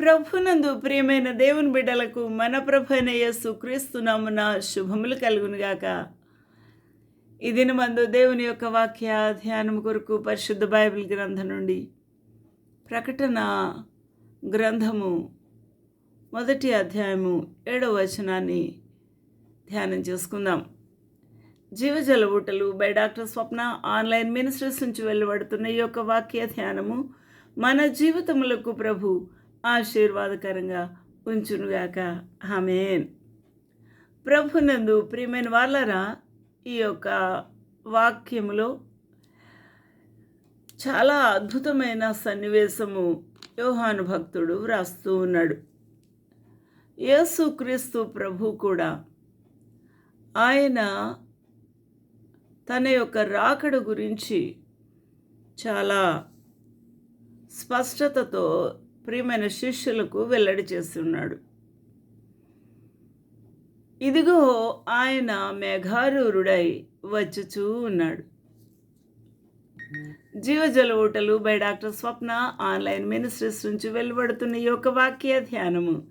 ప్రభునందు ప్రియమైన దేవుని బిడ్డలకు మన ప్రభు అయిన యేసు క్రీస్తునామున శుభములు కలుగునుగాక ఈ దినమందు దేవుని యొక్క వాక్య ధ్యానం కొరకు పరిశుద్ధ బైబిల్ గ్రంథం నుండి ప్రకటన గ్రంథము మొదటి అధ్యాయము ఏడవ వచనాన్ని ధ్యానం చేసుకుందాం. జీవజల ఊటలు by doctor Swapna online ministries నుంచి వెళ్ళబడుతున్న ఈ యొక్క వాక్య ధ్యానము మన జీవితములకు ప్రభు ఆశీర్వాదకరంగా ఉంచునుగాక. ఆమెన్. ప్రభునందు ప్రియమైన వాళ్ళరా ఈ యొక్క వాక్యములో చాలా అద్భుతమైన సన్నివేశము యోహాను భక్తుడు వ్రాస్తూ ఉన్నాడు. యేసుక్రీస్తు ప్రభు కూడా ఆయన తన యొక్క రాకడ గురించి చాలా స్పష్టతతో ప్రియమైన శిష్యులకు వెల్లడి చేస్తున్నాడు. ఇదిగో ఆయన మేఘారూరుడై వచ్చుచూ ఉన్నాడు. జీవజల ఊటలు by doctor Swapna online ministries నుంచి వెలువడుతున్న ఈ యొక్క వాక్య ధ్యానము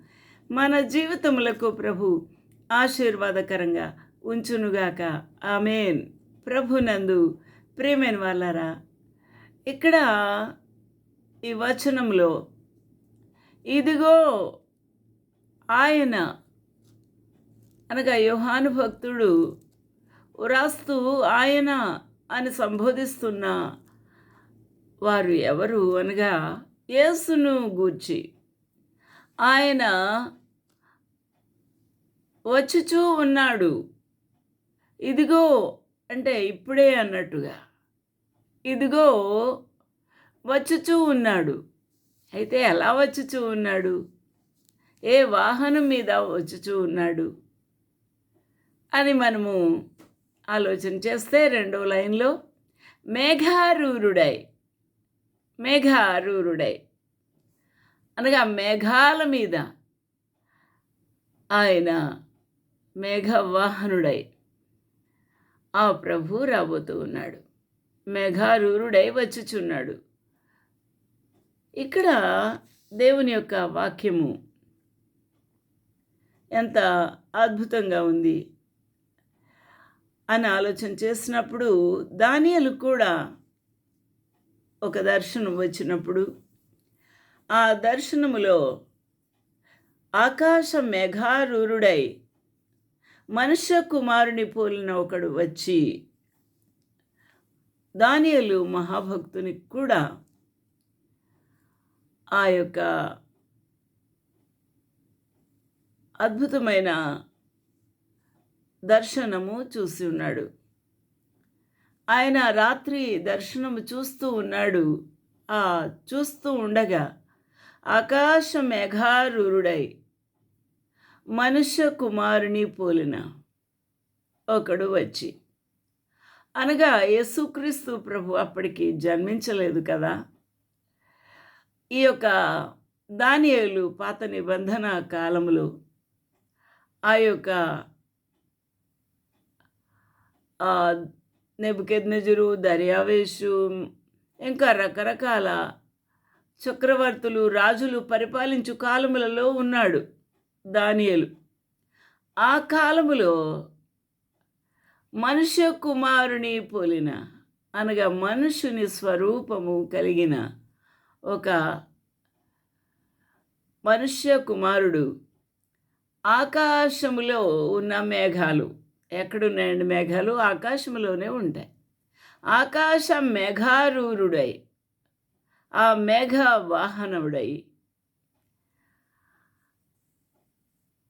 మన జీవితములకు ప్రభు ఆశీర్వాదకరంగా ఉంచునుగాక. ఆమెన్. ప్రభునందు ప్రేమైన వాళ్ళారా ఇక్కడ ఈ వచనంలో ఇదిగో ఆయన. అనగా యోహాను భక్తుడు వ్రాస్తూ ఆయన అని సంబోధిస్తున్న వారు ఎవరు అనగా యేసును గూర్చి ఆయన వచ్చుచూ ఉన్నాడు. ఇదిగో అంటే ఇప్పుడే అన్నట్టుగా ఇదిగో వచ్చుచూ ఉన్నాడు. అయితే ఎలా వచ్చుచూ ఉన్నాడు? ఏ వాహనం మీద వచ్చుచూ ఉన్నాడు? అని మనము ఆలోచన చేస్తే రెండో లైన్లో మేఘారూరుడై మేఘారూరుడై. అనగా మేఘాల మీద ఆయన మేఘవాహనుడై ఆ ప్రభు రాబోతూ ఉన్నాడు. మేఘారూరుడై వచ్చుచున్నాడు. ఇక్కడ దేవుని యొక్క వాక్యము ఎంత అద్భుతంగా ఉంది అని ఆలోచన చేసినప్పుడు దానియలు కూడా ఒక దర్శనం వచ్చినప్పుడు ఆ దర్శనములో ఆకాశ మేఘారూరుడై మనుష్య కుమారుని పోలిన ఒకడు వచ్చి దానియలు మహాభక్తునికి కూడా ఆ యొక్క అద్భుతమైన దర్శనము చూసి ఉన్నాడు. ఆయన రాత్రి దర్శనము చూస్తూ ఉన్నాడు. ఆ చూస్తూ ఉండగా ఆకాశ మేఘారూరుడై మనుష్య కుమారుని పోలిన ఒకడు వచ్చి అనగా యేసుక్రీస్తు ప్రభు అప్పటికి జన్మించలేదు కదా? ఈ యొక్క దానియేలు పాత నిబంధన కాలములో ఆ యొక్క నెబుకెద్నజురు దర్యావేషు ఇంకా రకరకాల చక్రవర్తులు రాజులు పరిపాలించు కాలములలో ఉన్నాడు దానియలు. ఆ కాలములో మనుష్య కుమారుని పోలిన అనగా మనుషుని స్వరూపము కలిగిన ఒక మనుష్య కుమారుడు ఆకాశములో ఉన్న మేఘాలు. ఎక్కడున్నాయండి మేఘాలు? ఆకాశంలోనే ఉంటాయి. ఆకాశం మేఘారూరుడై ఆ మేఘ వాహనముడై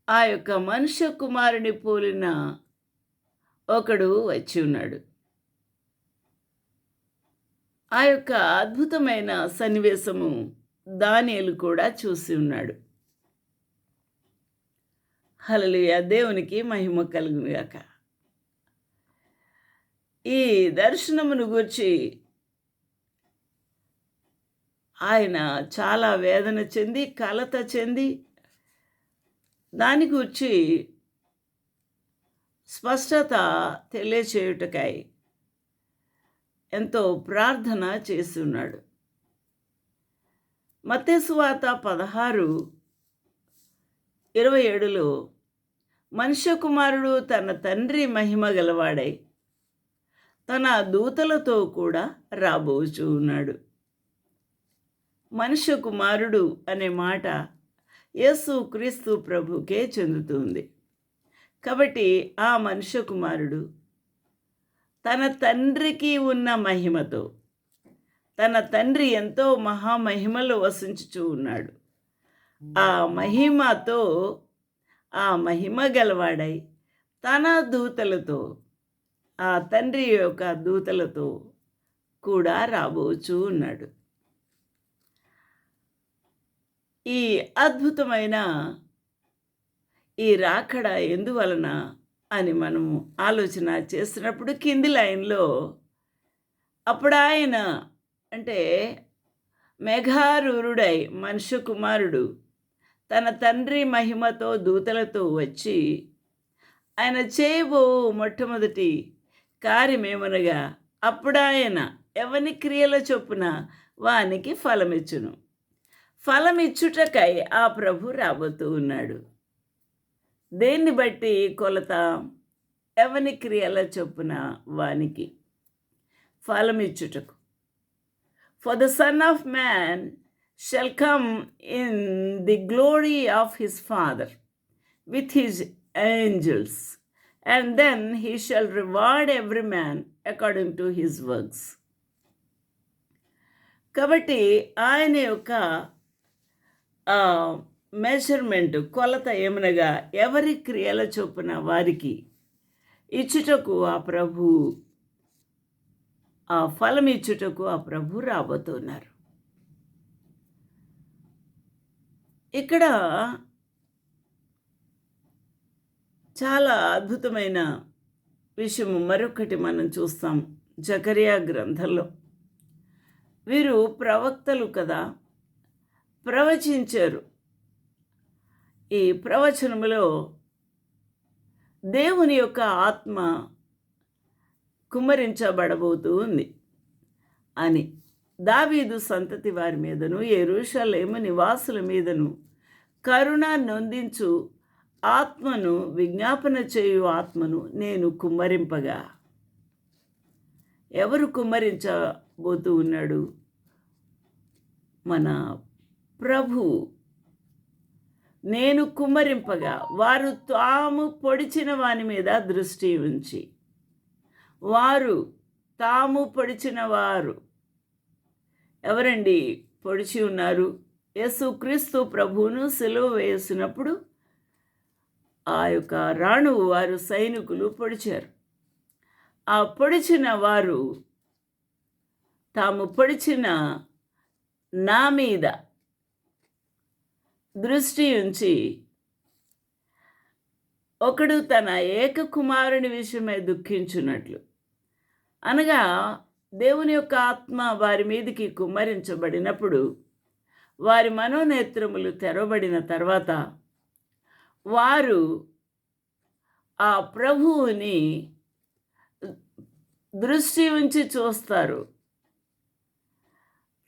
ఆ యొక్క మనుష్య కుమారుని పోలిన ఒకడు వచ్చి ఉన్నాడు. ఆ యొక్క అద్భుతమైన సన్నివేశము దానియలు కూడా చూసి ఉన్నాడు. హలలుయ దేవునికి మహిమ కలుగునుగాక. ఈ దర్శనమును గురించి ఆయన చాలా వేదన చెంది కలత చెంది దాని గురించి స్పష్టత తెలియచేయుటకాయి ఎంతో ప్రార్థన చేసి ఉన్నాడు. పదహారు ఇరవై ఏడులో మనుష్య కుమారుడు తన తండ్రి మహిమ గలవాడై తన దూతలతో కూడా రాబోచు ఉన్నాడు. మనుష్య కుమారుడు అనే మాట యేసు క్రీస్తు ప్రభుకే చెందుతుంది. కాబట్టి ఆ మనుష్య కుమారుడు తన తండ్రికి ఉన్న మహిమతో తన తండ్రి ఎంతో మహామహిమలో వసించుచూ ఉన్నాడు. ఆ మహిమతో ఆ మహిమ గలవాడై తన దూతలతో ఆ తండ్రి యొక్క దూతలతో కూడా రాబోచూ ఉన్నాడు. ఈ అద్భుతమైన ఈ రాకడ ఎందువలన అని మనము ఆలోచన చేసినప్పుడు కింది లైన్లో అప్పుడు ఆయన అంటే మేఘారూరుడై మనుష్య కుమారుడు తన తండ్రి మహిమతో దూతలతో వచ్చి ఆయన చేయబో మొట్టమొదటి కార్యమేమనగా అప్పుడాయన ఎవని క్రియల చొప్పున వానికి ఫలమిచ్చును. ఫలమిచ్చుటకై ఆ ప్రభు రాబోతూ ఉన్నాడు. దేన్ని బట్టి కొలత? ఎవని క్రియల చొప్పున వానికి? ఫలమిచ్చుటకు for the son of man shall come in the glory of his father with his angels and then he shall reward every man according to his works కాబట్టి ఆయన యొక్క మెజర్మెంట్ కొలత ఏమనగా ఎవరి క్రియల చొప్పున వారికి ఇచ్చుటకు ఆ ప్రభు ఆ ఫలం ఇచ్చుటకు ఆ ప్రభు రాబోతున్నారు. ఇక్కడ చాలా అద్భుతమైన విషయం మరొకటి మనం చూస్తాం జకరియా గ్రంథంలో. వీరు ప్రవక్తలు కదా ప్రవచించారు. ఈ ప్రవచనములో దేవుని యొక్క ఆత్మ కుమ్మరించబడబోతూ ఉంది అని. దావీదు సంతతి వారి మీదను ఎరుషలేము నివాసుల మీదను కరుణ నొందించు ఆత్మను విజ్ఞాపన చేయు ఆత్మను నేను కుమ్మరింపగా. ఎవరు కుమ్మరించబోతూ ఉన్నాడు? మన ప్రభు నేను కుమ్మరింపగా వారు తాము పొడిచిన వాని మీద దృష్టి ఉంచి. వారు తాము పొడిచిన వారు. ఎవరండి పొడిచి ఉన్నారు? యేసుక్రీస్తు ప్రభువును సెలవు వేసినప్పుడు ఆ యొక్క రాణువు వారు సైనికులు పొడిచారు. ఆ పొడిచిన వారు తాము పొడిచిన నా మీద దృష్టి ఉంచి ఒకడు తన ఏక కుమారుని విషయమై దుఃఖించున్నట్లు అనగా దేవుని యొక్క ఆత్మ వారి మీదకి కుమ్మరించబడినప్పుడు వారి మనోనేత్రములు తెరవబడిన తర్వాత వారు ఆ ప్రభువుని దృష్టి ఉంచి చూస్తారు.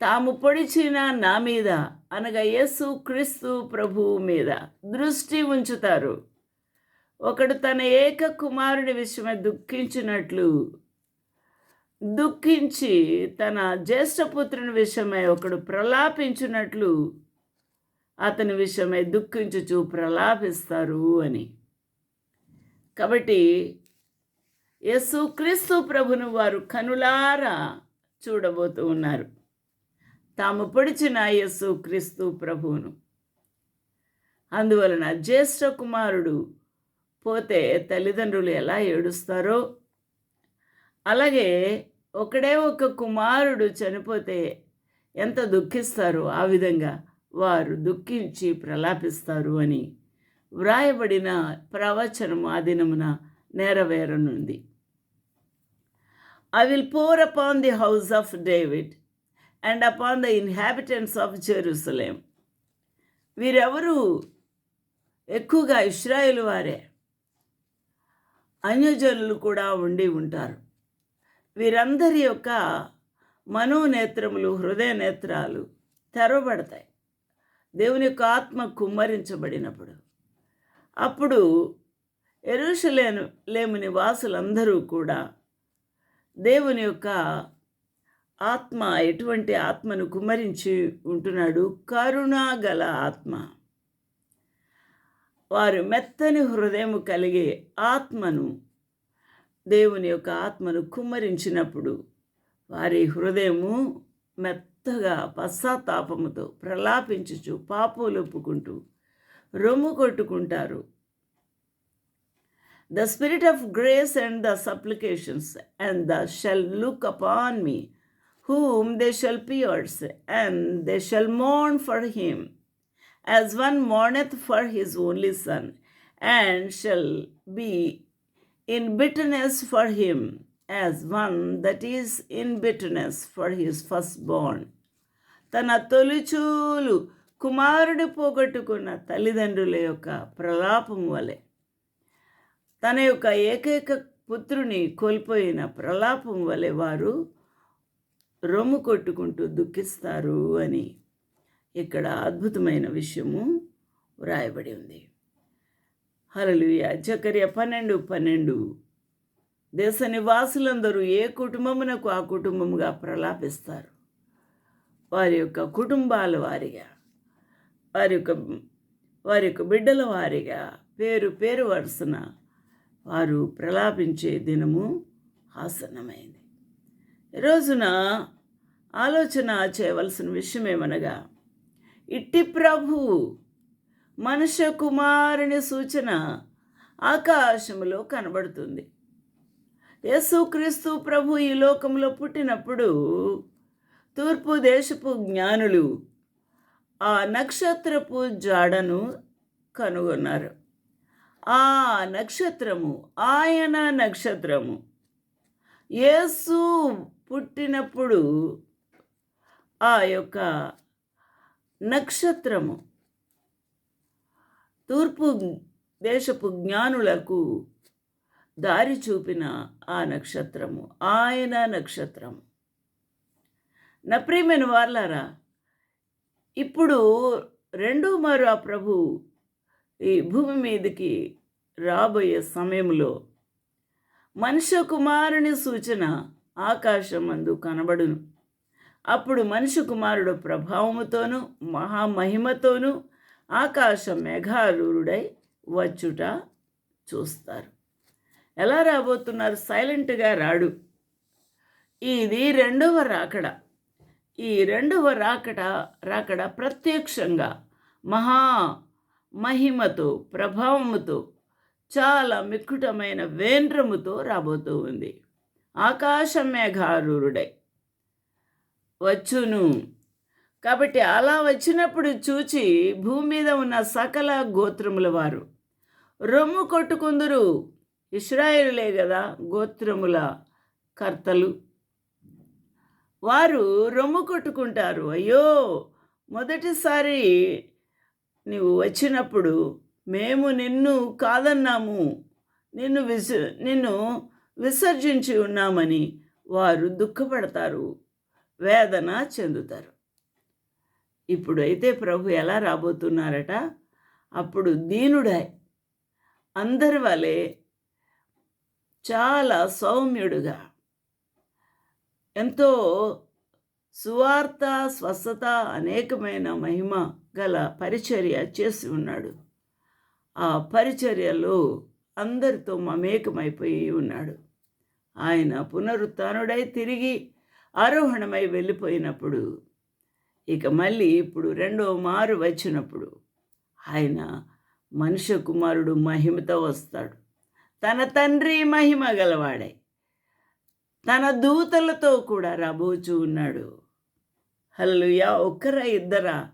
తాము పొడిచిన నా మీద అనగా యేసు క్రీస్తు ప్రభువు మీద దృష్టి ఉంచుతారు. ఒకడు తన ఏక కుమారుడి విషయమై దుఃఖించినట్లు దుఃఖించి తన జ్యేష్ఠపుత్రుని విషయమై ఒకడు ప్రలాపించినట్లు అతని విషయమై దుఃఖించుచు ప్రలాపిస్తారు అని. కాబట్టి యేసు క్రీస్తు ప్రభును వారు కనులారా చూడబోతూ ఉన్నారు. తాము పొడిచిన యేసు క్రీస్తు ప్రభువును. అందువలన జ్యేష్ఠ కుమారుడు పోతే తల్లిదండ్రులు ఎలా ఏడుస్తారో? అలాగే ఒకడే ఒక కుమారుడు చనిపోతే ఎంత దుఃఖిస్తారో ఆ విధంగా వారు దుఃఖించి ప్రలాపిస్తారు అని వ్రాయబడిన ప్రవచనము ఆ దినమున నెరవేరనుంది. I will pour upon the house of David and upon the inhabitants of Jerusalem. వీరెవరు? ఎక్కువగా ఇస్రాయేల్ వారే. అన్యజనులు కూడా ఉండి ఉంటారు. వీరందరి యొక్క మనోనేత్రములు హృదయ నేత్రాలు తెరవబడతాయి. దేవుని యొక్క ఆత్మ కుమ్మరించబడినప్పుడు. అప్పుడు ఎరుషలేను లేముని వాసులందరూ కూడా దేవుని యొక్క ఆత్మ ఎటువంటి ఆత్మను కుమ్మరించి ఉంటున్నాడు? కరుణాగల ఆత్మ. వారు మెత్తని హృదయం కలిగే ఆత్మను దేవుని యొక్క ఆత్మను కుమ్మరించినప్పుడు వారి హృదయము మెత్తగా పశ్చాత్తాపముతో ప్రలాపించుచు పాపులు ఒప్పుకుంటూ రొమ్ము కొట్టుకుంటారు. The spirit of grace and the supplications and the shall look upon me whom they shall pierce, and they shall mourn for him, as one mourneth for his only son, and shall be in bitterness for him, as one that is in bitterness for his firstborn. తన తొలిచూలు కుమారుడు పోగొట్టుకున్న తల్లిదండ్రుల యొక్క ప్రలాపం వలె తన యొక్క ఏకైక పుత్రుని కోల్పోయిన ప్రలాపం వలె వారు రొమ్ము కొట్టుకుంటూ దుఃఖిస్తారు అని ఇక్కడ అద్భుతమైన విషయము వ్రాయబడి ఉంది. హలలుయ జకర్య పన్నెండు పన్నెండు. దేశ నివాసులందరూ ఏ కుటుంబమునకు ఆ కుటుంబముగా ప్రలాపిస్తారు? వారి యొక్క కుటుంబాల వారిగా వారి యొక్క వారి యొక్క బిడ్డల వారిగా పేరు పేరు వరుసన వారు ప్రలాపించే దినము ఆసన్నమైంది. రోజున ఆలోచన చేయవలసిన విషయం ఏమనగా ఇట్టి ప్రభు మనుష్య కుమారుని సూచన ఆకాశములో కనబడుతుంది. యేసుక్రీస్తు ప్రభు ఈ లోకంలో పుట్టినప్పుడు తూర్పు దేశపు జ్ఞానులు ఆ నక్షత్రపు జాడను కనుగొన్నారు. ఆ నక్షత్రము ఆయన నక్షత్రము యేసు పుట్టినప్పుడు ఆ యొక్క నక్షత్రము తూర్పు దేశపు జ్ఞానులకు దారి చూపిన ఆ నక్షత్రము ఆయన నక్షత్రము. నా ప్రియమైన వాళ్ళారా ఇప్పుడు రెండు మరో ఆ ప్రభు ఈ భూమి మీదకి రాబోయే సమయంలో మనుష్య కుమారుని సూచన ఆకాశమందు కనబడును. అప్పుడు మనిషి కుమారుడు ప్రభావముతోనూ మహామహిమతోనూ ఆకాశ మేఘారూరుడై వచ్చుట చూస్తారు. ఎలా రాబోతున్నారు? సైలెంట్గా రాడు. ఇది రెండవ రాకడ. ఈ రెండవ రాకడ రాకడ ప్రత్యక్షంగా మహా మహిమతో ప్రభావముతో చాలా మిక్కుటమైన వేంద్రముతో రాబోతూ ఉంది. ఆకాశమేఘారూరుడై వచ్చును. కాబట్టి అలా వచ్చినప్పుడు చూచి భూమి మీద ఉన్న సకల గోత్రముల వారు రొమ్ము కొట్టుకుందురు. ఇస్రాయేలులే కదా గోత్రముల కర్తలు. వారు రొమ్ము కొట్టుకుంటారు. అయ్యో మొదటిసారి నీవు వచ్చినప్పుడు మేము నిన్ను కాదన్నాము. నిన్ను విసు నిన్ను విసర్జించి ఉన్నామని వారు దుఃఖపడతారు వేదన చెందుతారు. ఇప్పుడైతే ప్రభు ఎలా రాబోతున్నారట? అప్పుడు దీనుడై అందరి వలె చాలా సౌమ్యుడుగా ఎంతో సువార్త స్వస్థత అనేకమైన మహిమ గల పరిచర్య చేసి ఉన్నాడు. ఆ పరిచర్యలో అందరితో మమేకమైపోయి ఉన్నాడు. ఆయన పునరుత్డై తిరిగి ఆరోహణమై వెళ్ళిపోయినప్పుడు ఇక మళ్ళీ ఇప్పుడు రెండో మారు వచ్చినప్పుడు ఆయన మనుష్య కుమారుడు మహిమతో వస్తాడు. తన తండ్రి మహిమ గలవాడై తన దూతలతో కూడా రాబోచు ఉన్నాడు. హల్లుయా ఒక్కరా ఇద్దరా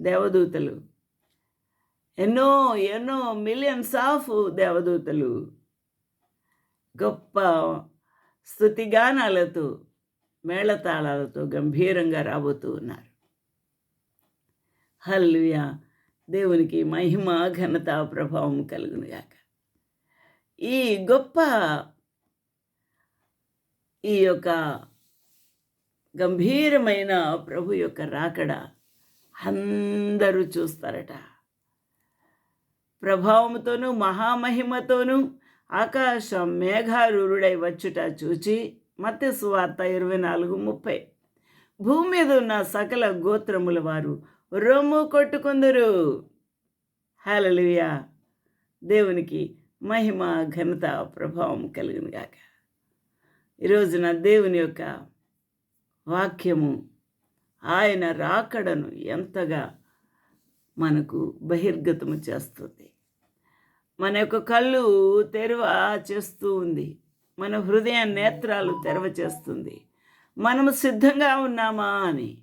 దేవదూతలు? ఎన్నో ఎన్నో మిలియన్స్ ఆఫ్ దేవదూతలు. గొప్ప స్థుతిగానాలతో మేళతాళాలతో గంభీరంగా రాబోతూ ఉన్నారు. హల్లుయా దేవునికి మహిమ ఘనత ప్రభావం కలుగునుగాక ఈ గొప్ప ఈ యొక్క గంభీరమైన ప్రభు యొక్క రాకడ అందరూ చూస్తారట. ప్రభావంతోనూ మహామహిమతోనూ ఆకాశం మేఘారూరుడై వచ్చుట చూచి మత్య సువార్త ఇరవై నాలుగు ముప్పై. భూమి మీద ఉన్న సకల గోత్రముల వారు రొమ్ము కొట్టుకుందరు. హలలుయా దేవునికి మహిమ ఘనత ప్రభావం కలిగిన గాక. ఈరోజున దేవుని యొక్క వాక్యము ఆయన రాకడను ఎంతగా మనకు బహిర్గతము చేస్తుంది. మన యొక్క కళ్ళు తెరవ చేస్తూ ఉంది. మన హృదయ నేత్రాలు తెరవ చేస్తుంది. మనము సిద్ధంగా ఉన్నామా అని.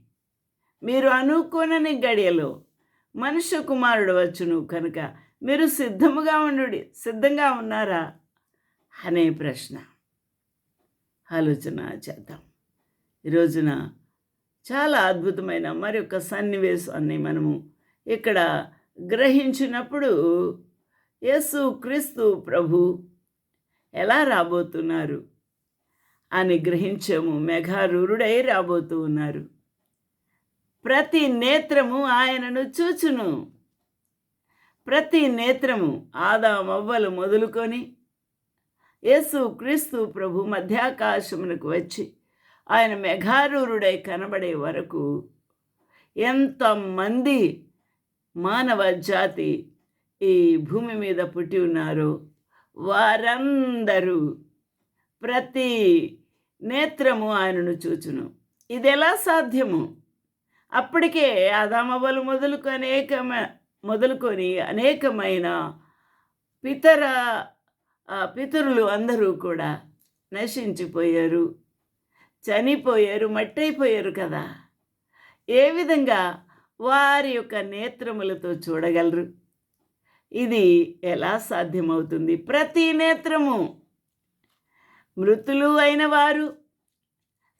మీరు అనుకోనని గడియలో మనుష్య కుమారుడు వచ్చును కనుక మీరు సిద్ధముగా ఉండు సిద్ధంగా ఉన్నారా? అనే ప్రశ్న. ఆలోచన చేద్దాం. ఈ రోజున చాలా అద్భుతమైన మరొక సన్నివేశాన్ని మనము ఇక్కడ గ్రహించినప్పుడు యేసు క్రీస్తు ప్రభు ఎలా రాబోతున్నారు? అని గ్రహించాము. మెఘారూరుడై రాబోతూ ఉన్నారు. ప్రతి నేత్రము ఆయనను చూచును. ప్రతి నేత్రము ఆదామవ్వలు మొదలుకొని యేసు క్రీస్తు ప్రభు మధ్యాకాశమునకు వచ్చి ఆయన మెఘారూరుడై కనబడే వరకు ఎంతమంది మానవ జాతి ఈ భూమి మీద పుట్టి ఉన్నారో. వారందరూ ప్రతి నేత్రము ఆయనను చూచును. ఇది ఎలా సాధ్యము? అప్పటికే ఆదామవలు మొదలుకు అనేక మొదలుకొని అనేకమైన పితర పితరులు అందరూ కూడా నశించిపోయారు. చనిపోయారు మట్టయిపోయారు కదా. ఏ విధంగా వారి యొక్క నేత్రములతో చూడగలరు? ఇది ఎలా సాధ్యమవుతుంది? ప్రతి నేత్రము మృతులు అయిన వారు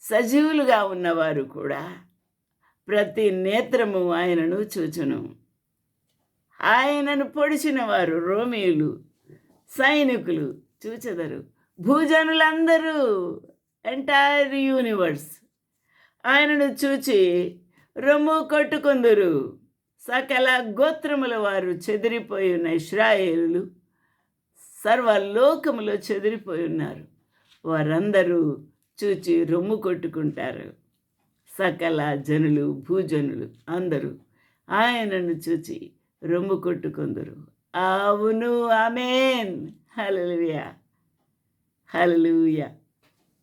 సజీవులుగా ఉన్నవారు కూడా ప్రతి నేత్రము ఆయనను చూచును. ఆయనను పొడిచిన వారు రోమీయులు సైనికులు చూచెదరు. భూజనులందరూ ఎంటైర్ యూనివర్స్ ఆయనను చూచి రొమ్ము కొట్టుకుందరు. సకల గోత్రముల వారు చెదిరిపోయి ఉన్న ఇస్రాయేలు సర్వలోకములో చెదిరిపోయి ఉన్నారు. వారందరూ చూచి రొమ్ము కొట్టుకుంటారు. సకల జనులు భూజనులు అందరూ ఆయనను చూచి రొమ్ము కొట్టుకుందరు. అవును ఆమెన్. హలలుయా హలలుయా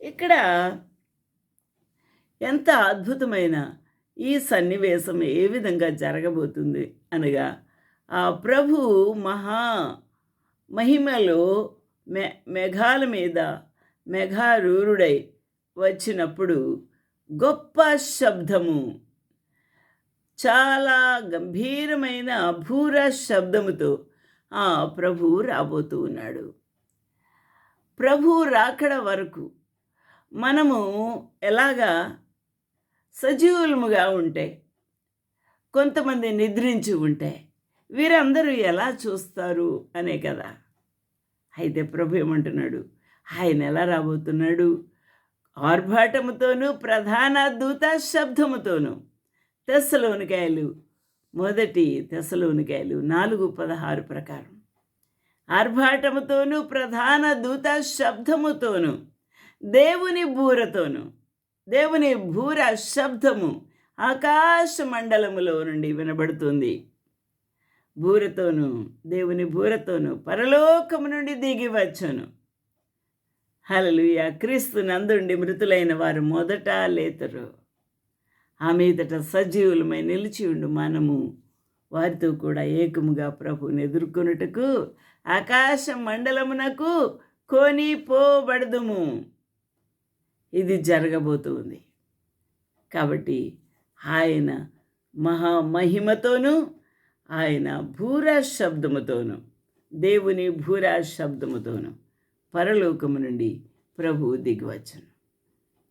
ఇక్కడ ఎంత అద్భుతమైన ఈ సన్నివేశం ఏ విధంగా జరగబోతుంది అనగా ఆ ప్రభు మహా మహిమలో మె మెఘాల మీద మెఘారూరుడై వచ్చినప్పుడు గొప్ప శబ్దము చాలా గంభీరమైన భూర శబ్దముతో ఆ ప్రభు రాబోతూ ఉన్నాడు. ప్రభు రాకడ వరకు మనము ఎలాగా సజీవులముగా ఉంటే కొంతమంది నిద్రించి ఉంటే వీరందరూ ఎలా చూస్తారు అనే కదా. అయితే ప్రభు ఏమంటున్నాడు? ఆయన ఎలా రాబోతున్నాడు? ఆర్భాటముతోనూ ప్రధాన దూత శబ్దముతోనూ. తెస్సలోనికాయలు మొదటి తెస్సలోనికాయలు నాలుగు పదహారు ప్రకారం. ఆర్భాటముతోనూ ప్రధాన దూత శబ్దముతోనూ దేవుని బూరతోనూ. దేవుని భూర శబ్దము ఆకాశ మండలములో నుండి వినబడుతుంది. బూరతోను దేవుని బూరతోను పరలోకము నుండి దిగి వచ్చాను. హలలుయ క్రీస్తు నందుండి మృతులైన వారు మొదట లేతరు. ఆ మీదట సజీవులమై నిలిచి ఉండు మనము. వారితో కూడా ఏకముగా ప్రభుని ఎదుర్కొనుటకు ఆకాశ మండలమునకు కోనిపోబడదుము. ఇది జరగబోతుంది. కాబట్టి ఆయన మహామహిమతోనూ ఆయన భూరా శబ్దముతోనూ దేవుని భూరా శబ్దముతోనూ పరలోకము నుండి ప్రభువు దిగివచ్చును.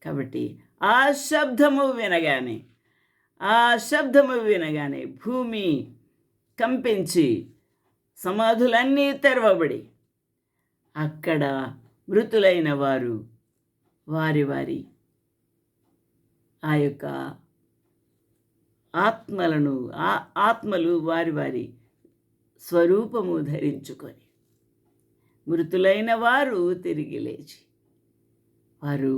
కాబట్టి ఆ శబ్దము వినగానే ఆ శబ్దము వినగానే భూమి కంపించి సమాధులన్నీ తెరవబడి అక్కడ మృతులైన వారు వారి వారి ఆ యొక్క ఆత్మలను ఆ ఆత్మలు వారి వారి స్వరూపము ధరించుకొని మృతులైన వారు తిరిగి లేచి వారు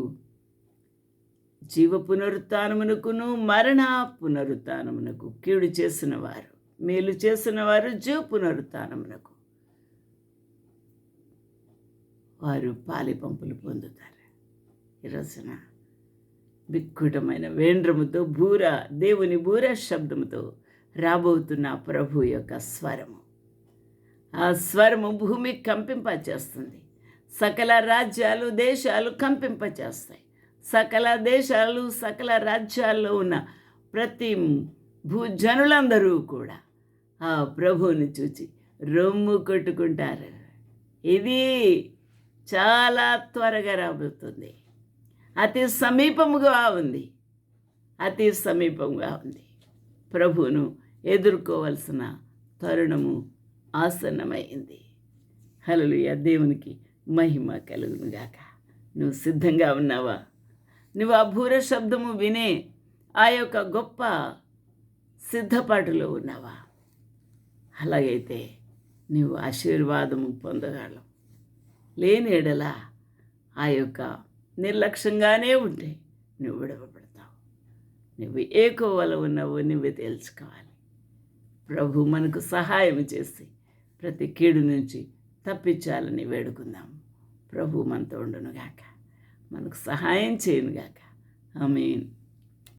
జీవ పునరుత్నమునకును మరణ పునరుత్నమునకు కీడు చేసిన వారు మేలు చేసిన వారు జీవ పునరుత్నమునకు వారు పాలి పంపులు పొందుతారు. ఈరోజున బిక్కుటమైన వేండ్రముతో బూర దేవుని బూర శబ్దముతో రాబోతున్న ప్రభు యొక్క స్వరము. ఆ స్వరము భూమి కంపింపచేస్తుంది. సకల రాజ్యాలు దేశాలు కంపింపచేస్తాయి. సకల దేశాలు సకల రాజ్యాల్లో ఉన్న ప్రతి భూజనులందరూ కూడా ఆ ప్రభువుని చూచి రొమ్ము కొట్టుకుంటారు. ఇది చాలా త్వరగా రాబోతుంది. అతి సమీపముగా ఉంది. అతి సమీపంగా ఉంది. ప్రభువును ఎదుర్కోవలసిన తరుణము ఆసన్నమైంది. హలలుయ దేవునికి మహిమ కలుగునుగాక. నువ్వు సిద్ధంగా ఉన్నావా? నువ్వు ఆ భూర శబ్దము వినే ఆ యొక్క గొప్ప సిద్ధపాటులో ఉన్నావా? అలాగైతే నువ్వు ఆశీర్వాదము పొందగలవు. లేని ఎడల ఆ యొక్క నిర్లక్ష్యంగానే ఉంటాయి నువ్వు విడవబడతావు. నువ్వు ఏ కోవలో ఉన్నావో నువ్వే తెలుసుకోవాలి. ప్రభు మనకు సహాయం చేసి ప్రతి కీడు నుంచి తప్పించాలని వేడుకుందాం. ప్రభు మనతో ఉండునుగాక మనకు సహాయం చేయనుగాక ఆమెన్.